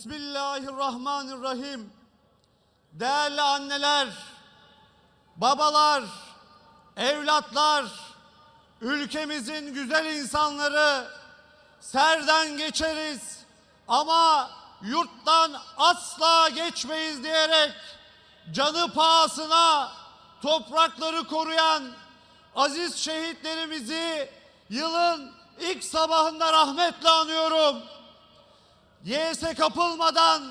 Bismillahirrahmanirrahim. Değerli anneler, babalar, evlatlar, ülkemizin güzel insanları serden geçeriz ama yurttan asla geçmeyiz diyerek canı pahasına toprakları koruyan aziz şehitlerimizi yılın ilk sabahında rahmetle anıyorum. Yese kapılmadan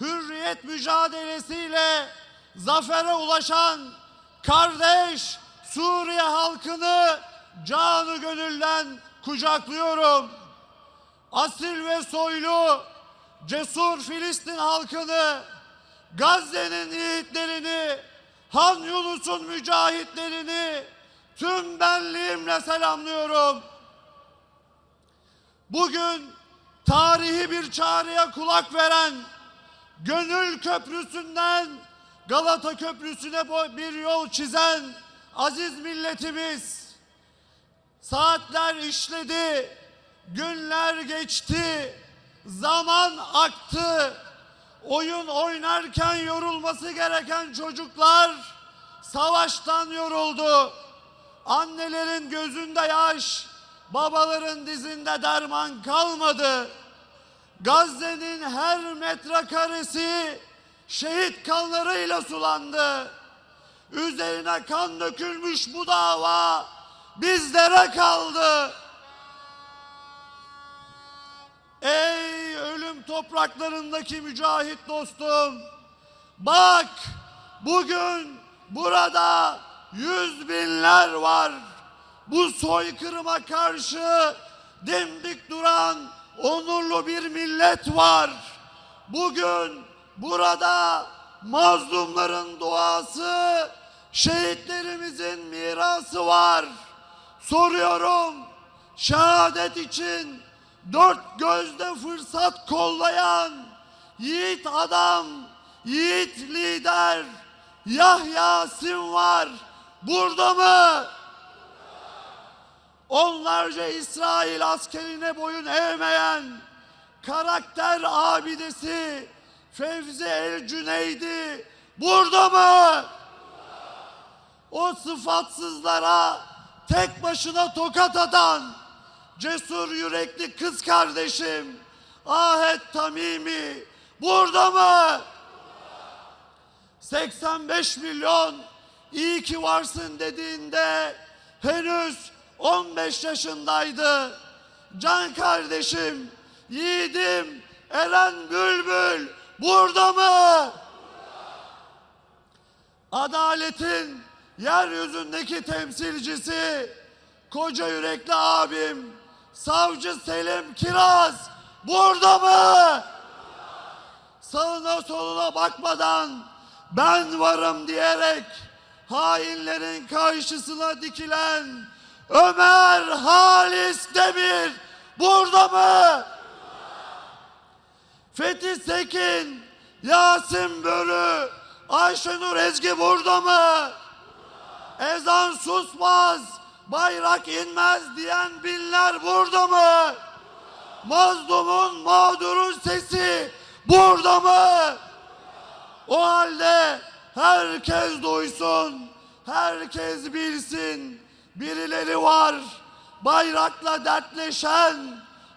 hürriyet mücadelesiyle zafere ulaşan kardeş Suriye halkını canı gönülden kucaklıyorum. Asil ve soylu cesur Filistin halkını Gazze'nin yiğitlerini Han Yunus'un mücahitlerini tüm benliğimle selamlıyorum. Bugün tarihi bir çağrıya kulak veren Gönül Köprüsü'nden Galata Köprüsü'ne bir yol çizen aziz milletimiz saatler işledi, günler geçti, zaman aktı. Oyun oynarken yorulması gereken çocuklar savaştan yoruldu. Annelerin gözünde yaş, babaların dizinde derman kalmadı. Gazze'nin her metrekaresi şehit kanlarıyla sulandı. Üzerine kan dökülmüş bu dava bizlere kaldı. Ey ölüm topraklarındaki mücahit dostum. Bak bugün burada yüz binler var. Bu soykırıma karşı dimdik duran onurlu bir millet var. Bugün burada mazlumların duası, şehitlerimizin mirası var. Soruyorum, şehadet için dört gözle fırsat kollayan yiğit adam, yiğit lider Yahya Sin var. Burada mı? Onlarca İsrail askerine boyun eğmeyen karakter abidesi Fevzi El Cüneydi burada mı? O sıfatsızlara tek başına tokat atan cesur yürekli kız kardeşim Ahet Tamimi burada mı? 85 milyon iyi ki varsın dediğinde henüz 15 yaşındaydı. Can kardeşim, yiğidim Eren Bülbül burada mı? Adaletin yeryüzündeki temsilcisi, koca yürekli abim, savcı Selim Kiraz burada mı? Sağına soluna bakmadan ben varım diyerek hainlerin karşısına dikilen Ömer Halis Demir burada mı? Fethi Sekin, Yasin Bölü, Ayşenur Ezgi burada mı? Ezan susmaz, bayrak inmez diyen binler burada mı? Mazlumun, mağdurun sesi burada mı? O halde herkes duysun, herkes bilsin. Birileri var bayrakla dertleşen,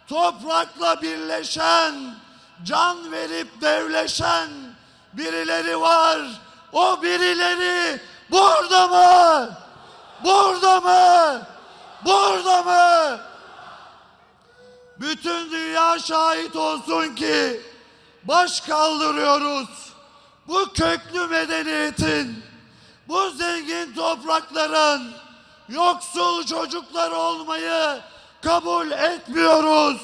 toprakla birleşen, can verip devleşen birileri var. O birileri burada mı? Burada mı? Burada mı? Bütün dünya şahit olsun ki baş kaldırıyoruz. Bu köklü medeniyetin, bu zengin toprakların yoksul çocuklar olmayı kabul etmiyoruz.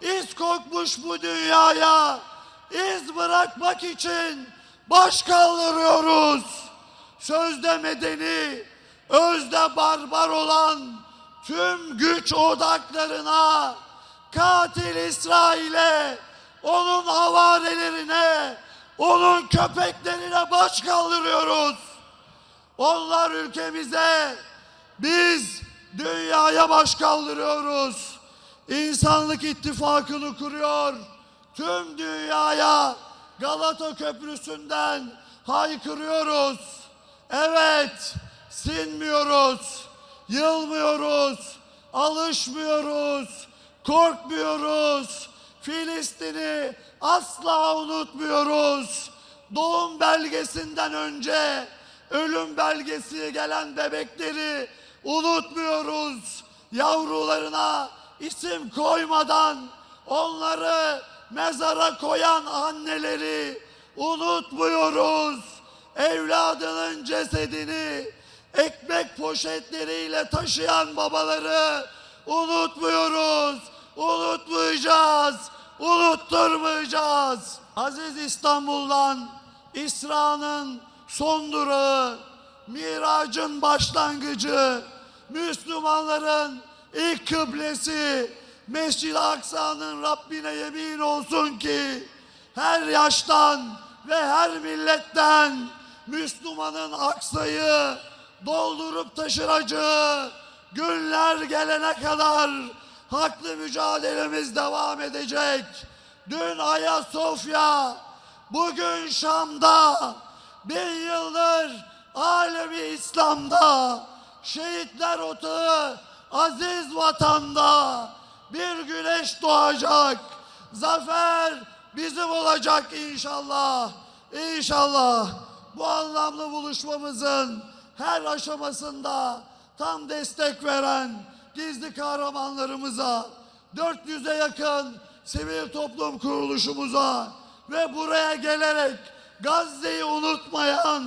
İz kokmuş bu dünyaya iz bırakmak için baş kaldırıyoruz. Sözde medeni, özde barbar olan tüm güç odaklarına, katil İsrail'e, onun havarelerine, onun köpeklerine baş kaldırıyoruz. Onlar ülkemize, biz dünyaya baş kaldırıyoruz. İnsanlık ittifakını kuruyor, tüm dünyaya Galata Köprüsü'nden haykırıyoruz. Evet, sinmiyoruz, yılmıyoruz, alışmıyoruz, korkmuyoruz. Filistin'i asla unutmuyoruz. Doğum belgesinden önce ölüm belgesi gelen bebekleri unutmuyoruz. Yavrularına isim koymadan onları mezara koyan anneleri unutmuyoruz. Evladının cesedini ekmek poşetleriyle taşıyan babaları unutmuyoruz. Unutmayacağız. Unutturmayacağız. Aziz İstanbul'dan İsra'nın son durağı, miracın başlangıcı, Müslümanların ilk kıblesi, Mescid-i Aksa'nın Rabbine yemin olsun ki her yaştan ve her milletten Müslümanın aksayı doldurup taşıracağı günler gelene kadar haklı mücadelemiz devam edecek. Dün Ayasofya, bugün Şam'da, bin yıldır alemi İslam'da, şehitler otağı aziz vatanda bir güneş doğacak. Zafer bizim olacak inşallah. İnşallah bu anlamlı buluşmamızın her aşamasında tam destek veren gizli kahramanlarımıza, 400'e yakın sivil toplum kuruluşumuza ve buraya gelerek Gazze'yi unutmayan,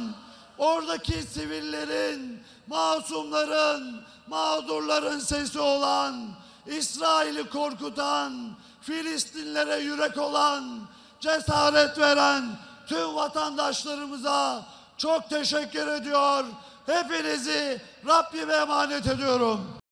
oradaki sivillerin, masumların, mağdurların sesi olan, İsrail'i korkutan, Filistinlere yürek olan, cesaret veren tüm vatandaşlarımıza çok teşekkür ediyor. Hepinizi Rabbime emanet ediyorum.